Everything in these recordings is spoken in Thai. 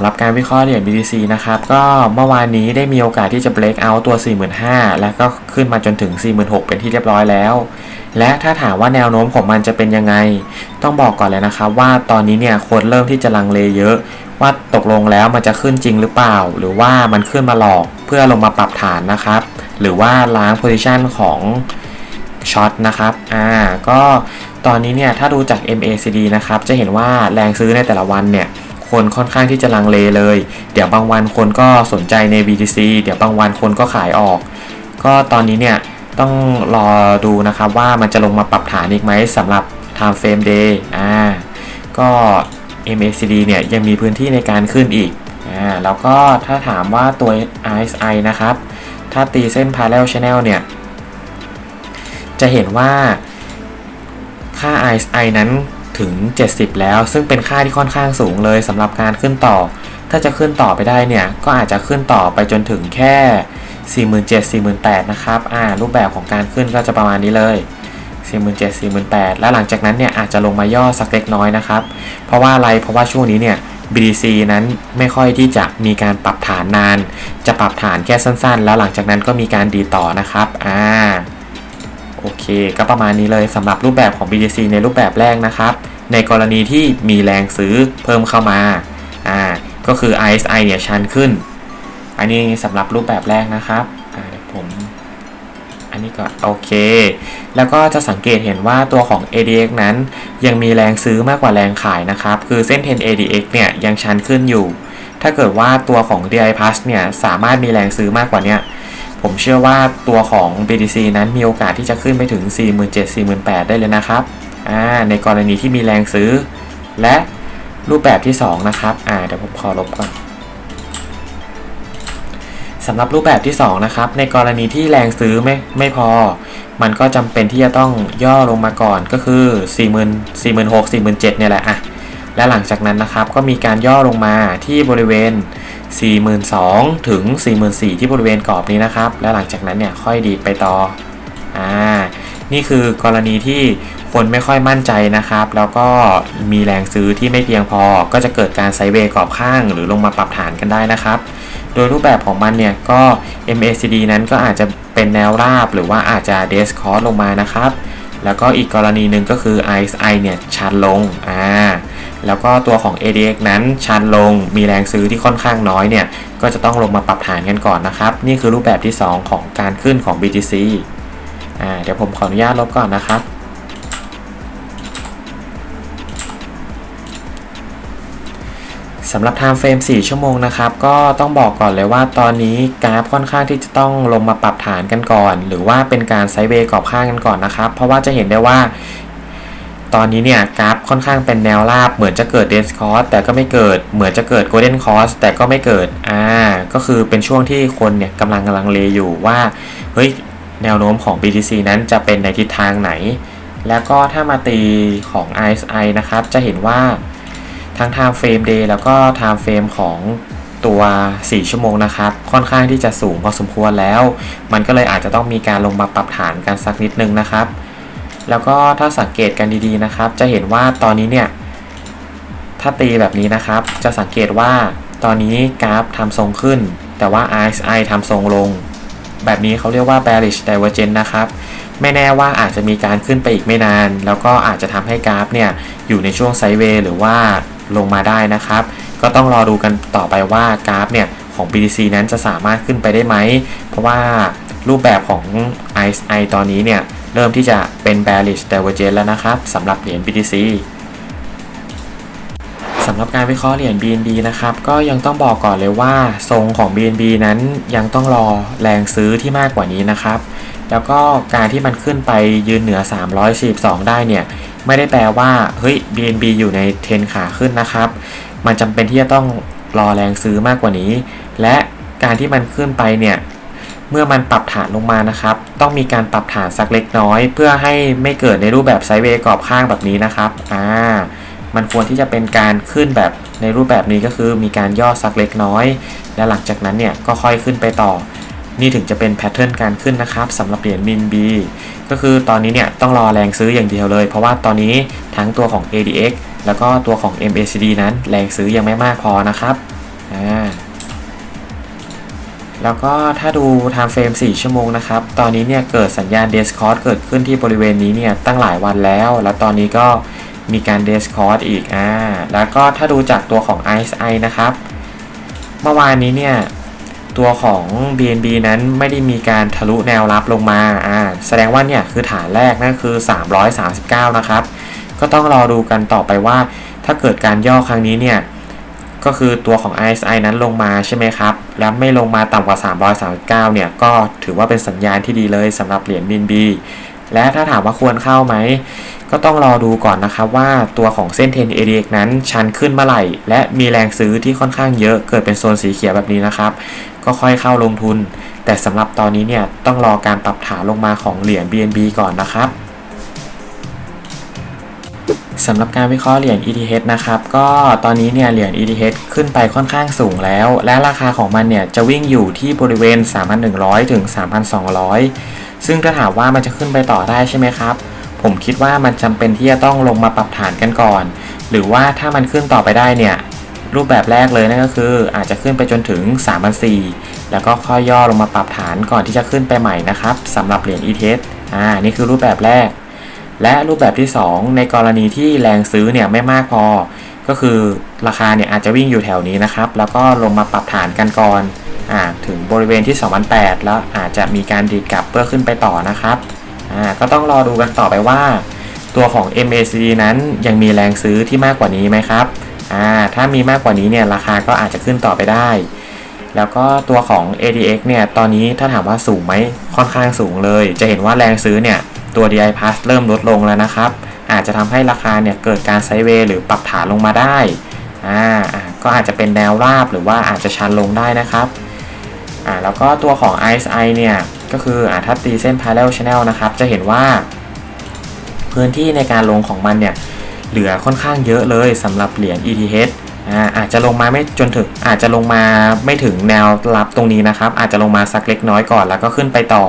ำหรับการวิเคราะห์เหรียญ BTC นะครับ ก็เมื่อวานนี้ได้มีโอกาสที่จะ break out ตัว 45,000 แล้วก็ขึ้นมาจนถึง 46,000 เป็นที่เรียบร้อยแล้ว และถ้าถามว่าแนวโน้มของมันจะเป็นยังไง ต้องบอกก่อนเลยนะครับว่าตอนนี้เนี่ยคนเริ่มที่จะลังเลเยอะ ว่าตกลงแล้วมันจะขึ้นจริงหรือเปล่า หรือว่ามันขึ้นมาหลอกเพื่อลงมาปรับฐานนะครับ หรือว่าล้าง position ของช็อตนะครับ อ่า ก็ตอนนี้เนี่ยถ้าดูจาก MACD นะครับ จะเห็นว่าแรงซื้อในแต่ละวันเนี่ย คนค่อนข้างที่จะลังเลเลย เดี๋ยวบางวันคนก็สนใจใน BTC เดี๋ยวบางวันคนก็ขายออก ก็ตอนนี้เนี่ยต้องรอดูนะครับว่ามันจะลงมาปรับฐานอีกไหมสำหรับ time frame day อ่าก็ MACD เนี่ยยังมีพื้นที่ในการขึ้นอีกอ่าแล้วก็ถ้าถามว่าตัว RSI นะครับ ถ้าตีเส้น parallel channel เนี่ยจะเห็นว่าค่า RSI นั้น ถึง 70 แล้ว ซึ่งเป็นค่าที่ค่อนข้างสูงเลยสำหรับการขึ้นต่อ ถ้าจะขึ้นต่อไปได้เนี่ย ก็อาจจะขึ้นต่อไปจนถึงแค่ 47 48,000นะครับอ่ารูปแบบของการขึ้นก็จะประมาณนี้เลย47 48,000แล้วหลังจากนั้นเนี่ยอาจจะลงมาย่อสักเล็กน้อยนะครับ เพราะว่าอะไร เพราะว่าช่วงนี้เนี่ย BTC นั้นไม่ค่อยที่จะมีการปรับฐานนาน จะปรับฐานแค่สั้นๆ แล้วหลังจากนั้นก็มีการดีต่อนะครับ อ่า โอเค ก็ประมาณนี้เลยสำหรับรูปแบบของ BTC ในรูปแบบแรกนะครับ ในกรณีที่มีแรงซื้อเพิ่มเข้ามาอ่าก็คือ RSI เนี่ยชันขึ้น อันนี้สำหรับรูปแบบแรกนะครับอ่าเดี๋ยวผมอันนี้ก็โอเค แล้วก็จะสังเกตเห็นว่าตัวของ ADX นั้น ยังมีแรงซื้อมากกว่าแรงขายนะครับ คือเส้น 10 ADX เนี่ยยังชันขึ้นอยู่ ถ้าเกิดว่าตัวของ DI Plus เนี่ยสามารถมีแรงซื้อมากกว่านี้ ผมเชื่อว่าตัวของ BTC นั้นมีโอกาสที่จะขึ้นไปถึง 47,000-48,000 ได้เลยนะครับในกรณีที่มีแรงซื้อ และรูปแบบที่ 2 นะครับอ่าเดี๋ยวผมขอลบก่อนสำหรับรูปแบบที่ 2 นะครับ ในกรณีที่แรงซื้อไม่ไม่พอ มันก็จำเป็นที่จะต้องย่อลงมาก่อนก็คือ 40,000 46,000 47,000เนี่ยแหละอะ และหลังจากนั้นนะครับก็มีการย่อลงมาที่บริเวณ 42,000 ถึง 44,000 ที่บริเวณกรอบนี้นะครับ และหลังจากนั้นเนี่ยค่อยดีดไปต่ออ่านี่คือกรณีที่คนไม่ค่อยมั่นใจนะครับ แล้วก็มีแรงซื้อที่ไม่เพียงพอ ก็จะเกิดการไซเวย์กรอบข้างหรือลงมาปรับฐานกันได้นะครับ โดยรูปแบบของมันเนี่ยก็ MACD นั้นก็อาจจะเป็นแนวราบหรือว่าอาจจะเดสคอร์ลงมานะครับ แล้วก็อีกกรณีหนึ่งก็คือ RSI เนี่ยชันลงอ่า แล้วก็ตัวของ ADX นั้นชันลงมีแรงซื้อที่ค่อนข้างน้อยเนี่ยก็จะต้องลงมาปรับฐานกันก่อนนะครับ นี่คือรูปแบบที่ 2 ของการขึ้นของ BTC อ่าเดี๋ยวผมขออนุญาตลบก่อนนะครับ สำหรับ time frame 4 ชั่วโมงนะครับ ก็ต้องบอกก่อนเลยว่าตอนนี้กราฟค่อนข้างที่จะต้องลงมาปรับฐานกันก่อน หรือว่าเป็นการไซด์เวย์กรอบข้างกันก่อนนะครับ เพราะว่าจะเห็นได้ว่า ตอนนี้เนี่ยกราฟค่อนข้างเป็นแนวราบเหมือนจะเกิดเดนส์คอสแต่ก็ไม่เกิดเหมือนจะเกิดโกลเด้นคอสแต่ก็ไม่เกิดอ่าก็คือเป็นช่วงที่คนเนี่ยกำลังกำลังเลอยู่ว่าเฮ้ยแนวโน้มของ BTC นั้นจะเป็นในทิศทางไหน แล้วก็ถ้ามาตีของ RSI นะครับจะเห็นว่าทั้ง time frame day แล้วก็ time frame ของตัว 4 ชั่วโมงนะครับ ค่อนข้างที่จะสูงพอสมควรแล้ว มันก็เลยอาจจะต้องมีการลงมาปรับฐานกันสักนิดนึงนะครับ แล้วก็ถ้าสังเกตกันดีๆนะครับ จะเห็นว่าตอนนี้เนี่ย ถ้าตีแบบนี้นะครับ จะสังเกตว่าตอนนี้กราฟทำทรงขึ้น แต่ว่า RSI ทำทรงลง แบบนี้เขาเรียกว่า bearish divergence นะครับ ไม่แน่ว่าอาจจะมีการขึ้นไปอีกไม่นาน แล้วก็อาจจะทำให้กราฟเนี่ย อยู่ในช่วงไซด์เวย์หรือว่าลงมาได้นะครับ ก็ต้องรอดูกันต่อไปว่ากราฟเนี่ย ของ BTC นั้นจะสามารถขึ้นไปได้ไหม เพราะว่ารูปแบบของ RSI ตอนนี้เนี่ย เริ่มที่จะเป็น bearish divergence แล้วนะครับสำหรับเหรียญ BTC สำหรับการวิเคราะห์เหรียญ BNB นะครับ ก็ยังต้องบอกก่อนเลยว่าทรงของ BNB นั้นยังต้องรอแรงซื้อที่มากกว่านี้นะครับ แล้วก็การที่มันขึ้นไปยืนเหนือ 342 ได้เนี่ย ไม่ได้แปลว่าเฮ้ย BNB อยู่ในเทรนขาขึ้นนะครับ มันจำเป็นที่จะต้องรอแรงซื้อมากกว่านี้ และการที่มันขึ้นไปเนี่ย เมื่อมันปรับฐานลงมานะครับ ต้องมีการปรับฐานสักเล็กน้อย เพื่อให้ไม่เกิดในรูปแบบไซด์เวย์กรอบข้างแบบนี้นะครับอ่ามันควรที่จะเป็นการขึ้นแบบในรูปแบบนี้ก็คือมีการย่อสักเล็กน้อย และหลังจากนั้นเนี่ยก็ค่อยขึ้นไปต่อ นี่ถึงจะเป็นแพทเทิร์นการขึ้นนะครับสำหรับเหรียญมินบีก็คือตอนนี้เนี่ยต้องรอแรงซื้ออย่างเดียวเลย เพราะว่าตอนนี้ทั้งตัวของ ADX แล้วก็ตัวของ MACD นั้นแรงซื้อยังไม่มากพอนะครับอ่า แล้วก็ถ้าดู time frame 4 ชั่วโมงนะครับ ตอนนี้เนี่ยเกิดสัญญาณ d e s c o r d เกิดขึ้นที่บริเวณนี้เนี่ยตั้งหลายวันแล้ว แล้วตอนนี้ก็มีการ d e s c o r d อีกอ่าแล้วก็ถ้าดูจากตัวของ RSI นะครับ เมื่อวานนี้เนี่ยตัวของ BNB นั้นไม่ได้มีการทะลุแนวรับลงมาอ่าแสดงว่าเนี่ยคือฐานแรกนั่นคือ 339 นะครับ ก็ต้องรอดูกันต่อไปว่า ถ้าเกิดการย่อครั้งนี้เนี่ยก็คือตัวของ RSI นั้นลงมาใช่ไหมครับ แล้วไม่ลงมาต่ำกว่า 339 เนี่ย ก็ถือว่าเป็นสัญญาณที่ดีเลยสำหรับเหรียญ BNB และถ้าถามว่าควรเข้าไหม ก็ต้องรอดูก่อนนะครับว่าตัวของเส้น10 ADX นั้นชันขึ้นเมื่อไหร่ และมีแรงซื้อที่ค่อนข้างเยอะเกิดเป็นโซนสีเขียวแบบนี้นะครับ ก็ค่อยเข้าลงทุน แต่สำหรับตอนนี้เนี่ยต้องรอการปรับฐานลงมาของเหรียญ BNB ก่อนนะครับ สำหรับการวิเคราะห์เหรียญ ETH นะครับก็ตอนนี้เนี่ยเหรียญ ETH ขึ้นไปค่อนข้างสูงแล้ว และราคาของมันเนี่ยจะวิ่งอยู่ที่บริเวณ 3,100 ถึง 3,200 ซึ่งถ้าถามว่ามันจะขึ้นไปต่อได้ใช่ไหมครับ ผมคิดว่ามันจำเป็นที่จะต้องลงมาปรับฐานกันก่อน หรือว่าถ้ามันขึ้นต่อไปได้เนี่ยรูปแบบแรกเลยนั่นก็คืออาจจะขึ้นไปจนถึง3,400แล้วก็ค่อยย่อลงมาปรับฐานก่อนที่จะขึ้นไปใหม่นะครับสำหรับเหรียญ ETH อ่านี่คือรูปแบบแรก และรูปแบบที่ 2 ในกรณีที่แรงซื้อเนี่ยไม่มากพอ ก็คือราคาเนี่ยอาจจะวิ่งอยู่แถวนี้นะครับ แล้วก็ลงมาปรับฐานกันก่อนอ่าถึงบริเวณที่ 2,008 แล้วอาจจะมีการดีดกลับเพื่อขึ้นไปต่อนะครับอ่าก็ต้องรอดูกันต่อไปว่า ตัวของ MACD นั้นยังมีแรงซื้อที่มากกว่านี้ไหมครับอ่าถ้ามีมากกว่านี้เนี่ยราคาก็อาจจะขึ้นต่อไปได้ แล้วก็ตัวของ ADX เนี่ยตอนนี้ถ้าถามว่าสูงไหมค่อนข้างสูงเลย จะเห็นว่าแรงซื้อเนี่ย ตัว DI Plus เริ่มลดลงแล้วนะครับ อาจจะทำให้ราคาเนี่ยเกิดการไซด์เวย์หรือปรับฐานลงมาได้อ่าก็อาจจะเป็นแนวราบหรือว่าอาจจะชันลงได้นะครับอ่าแล้วก็ตัวของ RSI เนี่ยก็คืออ่าถ้าตีเส้น parallel channel นะครับ จะเห็นว่า พื้นที่ในการลงของมันเนี่ยเหลือค่อนข้างเยอะเลยสำหรับเหรียญ ETH อาอาจจะลงมาไม่จนถึงอาจจะลงมาไม่ถึงแนวรับตรงนี้นะครับ อาจจะลงมาสักเล็กน้อยก่อนแล้วก็ขึ้นไปต่อ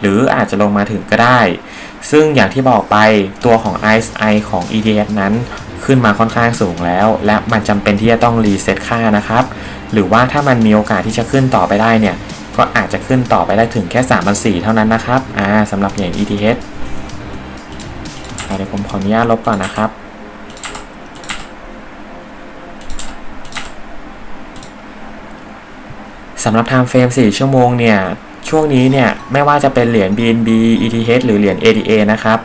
หรืออาจจะลงมาถึงก็ได้ ซึ่งอย่างที่บอกไปตัวของ RSI ของ ETH นั้นขึ้นมาค่อนข้างสูงแล้ว และมันจำเป็นที่จะต้องรีเซ็ตค่านะครับ หรือว่าถ้ามันมีโอกาสที่จะขึ้นต่อไปได้เนี่ย ก็อาจจะขึ้นต่อไปได้ถึงแค่3 4 0 0เท่านั้นนะครับอ่าสำหรับเหรียญ ETH อ่าเดี๋ยวผมขออนุญาตลบก่อนนะครับสำหรับ time frame 4 ชั่วโมงเนี่ย ช่วงนี้เนี่ยไม่ว่าจะเป็นเหรียญ BNB ETH หรือเหรียญ ADA นะครับ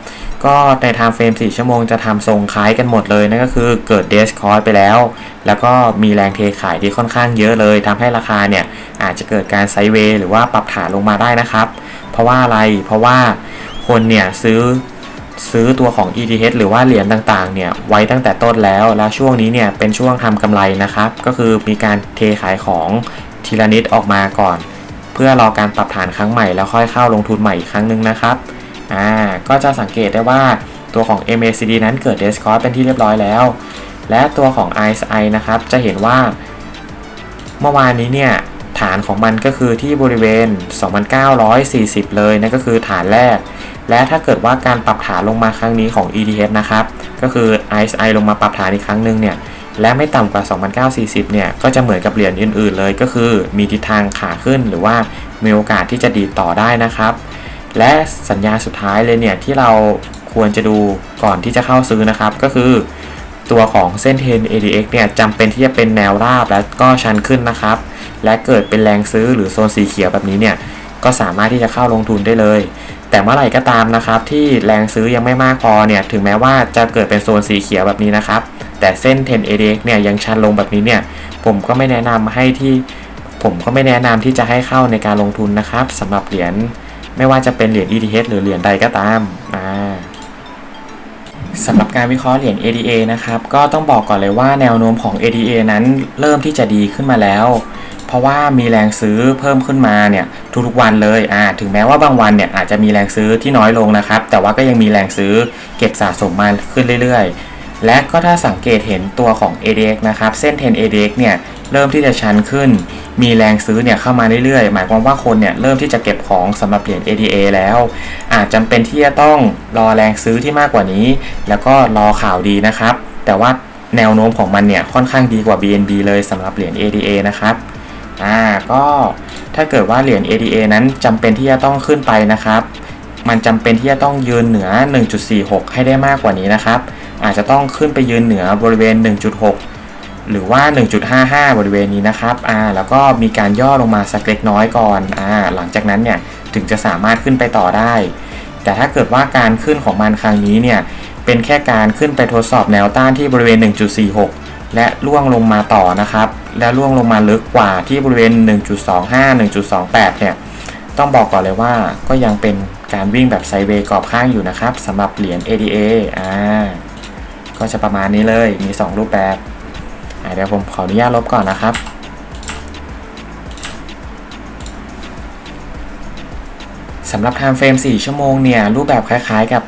ก็ใน time frame 4 ชั่วโมงจะทำทรงคล้ายกันหมดเลยนั่นก็คือเกิด d e s c o r ไปแล้ว แล้วก็มีแรงเทขายที่ค่อนข้างเยอะเลยทำให้ราคาเนี่ยอาจจะเกิดการไซเวย์หรือว่าปรับฐานลงมาได้นะครับ เพราะว่าอะไรเพราะว่าคนเนี่ยซื้อซื้อตัวของ ETH หรือว่าเหรียญต่างๆ เนี่ยไว้ตั้งแต่ต้นแล้ว แล้วช่วงนี้เนี่ยเป็นช่วงทำกำไรนะครับ ก็คือมีการเทขายของทีละนิดออกมาก่อน เพื่อรอการปรับฐานครั้งใหม่แล้วค่อยเข้าลงทุนใหม่อีกครั้งหนึ่งนะครับอ่าก็จะสังเกตได้ว่าตัวของ MACD นั้นเกิด d e s c o r เป็นที่เรียบร้อยแล้ว และตัวของ RSI นะครับจะเห็นว่า เมื่อวานนี้เนี่ยฐานของมันก็คือที่บริเวณ 2,940 เลยนั่นก็คือฐานแรก และถ้าเกิดว่าการปรับฐานลงมาครั้งนี้ของ ETH นะครับ ก็คือ RSI ลงมาปรับฐานอีกครั้งหนึ่งเนี่ย และไม่ต่ำกว่า 2,940 เนี่ย ก็จะเหมือนกับเหรียญอื่น ๆ เลย ก็คือมีทิศทางขาขึ้นหรือว่ามีโอกาสที่จะดีต่อได้นะครับ และสัญญาสุดท้ายเลยเนี่ย ที่เราควรจะดูก่อนที่จะเข้าซื้อนะครับ ก็คือตัวของเส้น 10 ADX เนี่ยจำเป็นที่จะเป็นแนวราบและก็ชันขึ้นนะครับ และเกิดเป็นแรงซื้อหรือโซนสีเขียวแบบนี้เนี่ย ก็สามารถที่จะเข้าลงทุนได้เลย แต่เมื่อไหร่ก็ตามนะครับที่แรงซื้อยังไม่มากพอเนี่ยถึงแม้ว่าจะเกิดเป็นโซนสีเขียวแบบนี้นะครับ แต่เส้น 10 ADX เนี่ยยังชันลงแบบนี้เนี่ยผมก็ไม่แนะนำให้ที่ผมก็ไม่แนะนำที่จะให้เข้าในการลงทุนนะครับสำหรับเหรียญไม่ว่าจะเป็นเหรียญ ETH หรือเหรียญใดก็ตามอ่าสำหรับการวิเคราะห์เหรียญ ADA นะครับ ก็ต้องบอกก่อนเลยว่าแนวโน้มของ ADA นั้นเริ่มที่จะดีขึ้นมาแล้ว ราะว่ามีแรงซื้อเพิ่มขึ้นมาเนี่ยทุกๆวันเลยอ่าถึงแม้ว่าบางวันเนี่ยอาจจะมีแรงซื้อที่น้อยลงนะครับ แต่ว่าก็ยังมีแรงซื้อเก็บสะสมมาขึ้นเรื่อยๆ และก็ถ้าสังเกตเห็นตัวของ ADX นะครับเส้น 10 ADX เนี่ยเริ่มที่จะชันขึ้น มีแรงซื้อเนี่ยเข้ามาเรื่อยๆ หมายความว่าคนเนี่ยเริ่มที่จะเก็บของสำหรับเหรียญ ADA แล้ว อาจจำเป็นที่จะต้องรอแรงซื้อที่มากกว่านี้ แล้วก็รอข่าวดีนะครับ แต่ว่าแนวโน้มของมันเนี่ยค่อนข้างดีกว่า BNB เลยสำหรับเหรียญ ADA นะครับ อ่าก็ถ้าเกิดว่าเหรียญ ADA นั้นจำเป็นที่จะต้องขึ้นไปนะครับ มันจำเป็นที่จะต้องยืนเหนือ 1.46 ให้ได้มากกว่านี้นะครับ อาจจะต้องขึ้นไปยืนเหนือบริเวณ 1.6 หรือว่า 1.55 บริเวณนี้นะครับอ่าแล้วก็มีการย่อลงมาสักเล็กน้อยก่อนอ่าหลังจากนั้นเนี่ยถึงจะสามารถขึ้นไปต่อได้ แต่ถ้าเกิดว่าการขึ้นของมันครั้งนี้เนี่ยเป็นแค่การขึ้นไปทดสอบแนวต้านที่บริเวณ 1.46 และล่วงลงมาต่อนะครับ และล่วงลงมาลึกกว่าที่บริเวณ 1.25 1.28 เนี่ย ต้องบอกก่อนเลยว่าก็ยังเป็นการวิ่งแบบไซเวย์กรอบข้างอยู่นะครับสำหรับเหรียญ ADA อ่าก็จะประมาณนี้เลยมี 2 รูปแบบเดี๋ยวผมขออนุญาตลบก่อนนะครับสำหรับ time frame 4 ชั่วโมงเนี่ย รูปแบบคล้ายๆกับ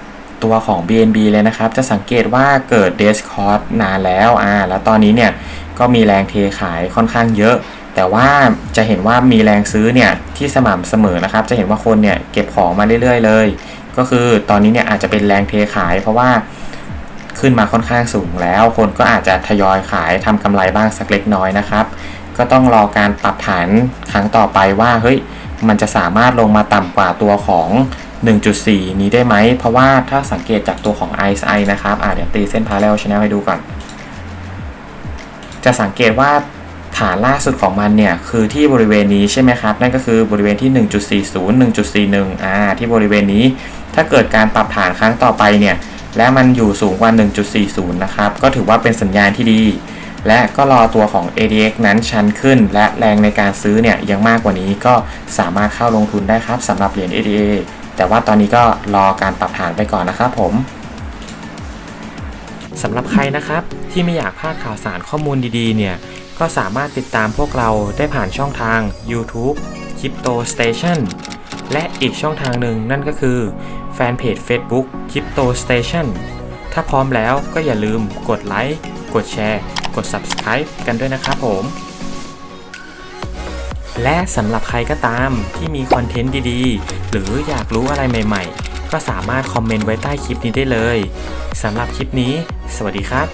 ตัวของ BNB เลยนะครับ จะสังเกตว่าเกิด d e s c o r d นานแล้วอ่าแล้วตอนนี้เนี่ยก็มีแรงเทขายค่อนข้างเยอะ แต่ว่าจะเห็นว่ามีแรงซื้อเนี่ยที่สม่ำเสมอนะครับ จะเห็นว่าคนเนี่ยเก็บของมาเรื่อยๆเลย ก็คือตอนนี้เนี่ยอาจจะเป็นแรงเทขาย เพราะว่าขึ้นมาค่อนข้างสูงแล้ว คนก็อาจจะทยอยขายทำกำไรบ้างสักเล็กน้อยนะครับก็ต้องรอการปรับฐานครั้งต่อไปว่าเฮ้ยมันจะสามารถลงมาต่ำกว่าตัวของ 1.4 นี้ได้ไหม เพราะว่าถ้าสังเกตจากตัวของ RSI นะครับอ่าเดี๋ยวตีเส้น parallel channel ให้ดูก่อน จะสังเกตว่าฐานล่าสุดของมันเนี่ย คือที่บริเวณนี้ใช่ไหมครับ นั่นก็คือบริเวณที่ 1.40 1.41 อ่า ที่บริเวณนี้ ถ้าเกิดการปรับฐานครั้งต่อไปเนี่ย และมันอยู่สูงกว่า 1.40 นะครับ ก็ถือว่าเป็นสัญญาณที่ดี และก็รอตัวของ ADX นั้นชันขึ้น และแรงในการซื้อเนี่ยยังมากกว่านี้ก็สามารถเข้าลงทุนได้ครับสำหรับเหรียญ ADA แต่ว่าตอนนี้ก็รอการปรับฐานไปก่อนนะครับผมสำหรับใครนะครับที่ไม่อยากพลาดข่าวสารข้อมูลดีๆ เนี่ยก็สามารถติดตามพวกเราได้ผ่านช่องทาง YouTube Crypto Station และอีกช่องทางหนึ่งนั่นก็คือแฟนเพจ Facebook Crypto Station ถ้าพร้อมแล้วก็อย่าลืมกดไลค์ กดแชร์ กด Subscribe กันด้วยนะครับผม และสำหรับใครก็ตามที่มีคอนเทนต์ดีๆ หรืออยากรู้อะไรใหม่ๆ ก็สามารถคอมเมนต์ไว้ใต้คลิปนี้ได้เลยสำหรับคลิปนี้ สวัสดีครับ